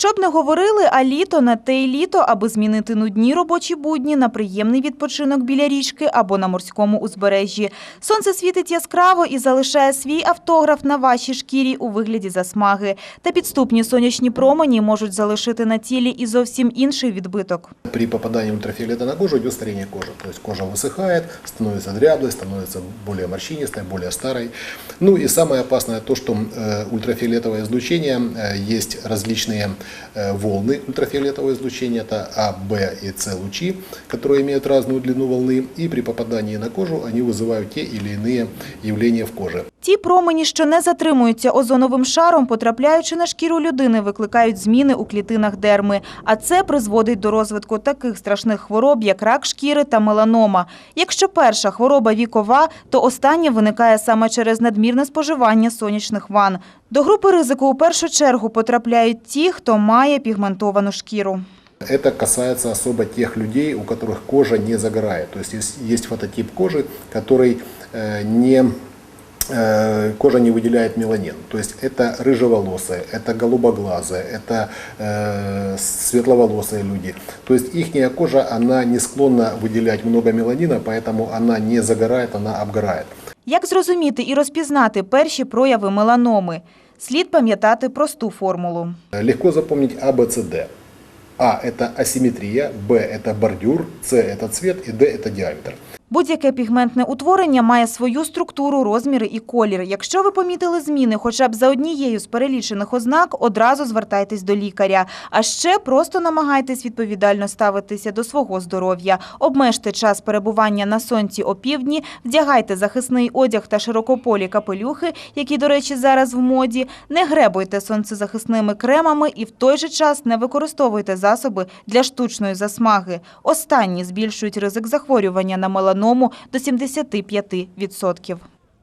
Щоб не говорили, а літо на те й літо, аби змінити нудні робочі будні на приємний відпочинок біля річки або на морському узбережжі. Сонце світить яскраво і залишає свій автограф на вашій шкірі у вигляді засмаги. Та підступні сонячні промені можуть залишити на тілі і зовсім інший відбиток. При попадании ультрафиолета на кожу идет старение кожи. То есть кожа высыхает, становится дряблой, становится более морщинистой, более старой. Ну и самое опасное то, что э, ультрафиолетовое излучение, э, есть различные э, волны ультрафиолетового излучения, это А, Б и С лучи, которые имеют разную длину волны, и при попадании на кожу они вызывают те или иные явления в коже. Ті промені, що не затримуються озоновим шаром, потрапляючи на шкіру людини, викликають зміни у клітинах дерми. А це призводить до розвитку таких страшних хвороб, як рак шкіри та меланома. Якщо перша хвороба вікова, то остання виникає саме через надмірне споживання сонячних ванн. До групи ризику у першу чергу потрапляють ті, хто має пігментовану шкіру. Это касается особо тех людей, у которых кожа не загорает. То есть есть, есть фототип кожи, который э, не э, кожа не выделяет меланин. То есть это рыжеволосые, это голубоглазые, это э, светловолосые люди. То есть их кожа, она не склонна выделять много меланина, поэтому она не загорает, она обгорает. Як зрозуміти і розпізнати перші прояви меланоми? Слід пам'ятати просту формулу. Легко запомнить А, Б, С, Д. А – это асимметрия, Б – это бордюр, С – это цвет и Д – это диаметр. Будь-яке пігментне утворення має свою структуру, розміри і колір. Якщо ви помітили зміни хоча б за однією з перелічених ознак, одразу звертайтесь до лікаря. А ще просто намагайтесь відповідально ставитися до свого здоров'я. Обмежте час перебування на сонці опівдні, вдягайте захисний одяг та широкополі капелюхи, які, до речі, зараз в моді. Не гребуйте сонцезахисними кремами і в той же час не використовуйте засоби для штучної засмаги. Останні збільшують ризик захворювання на меланому до 75%.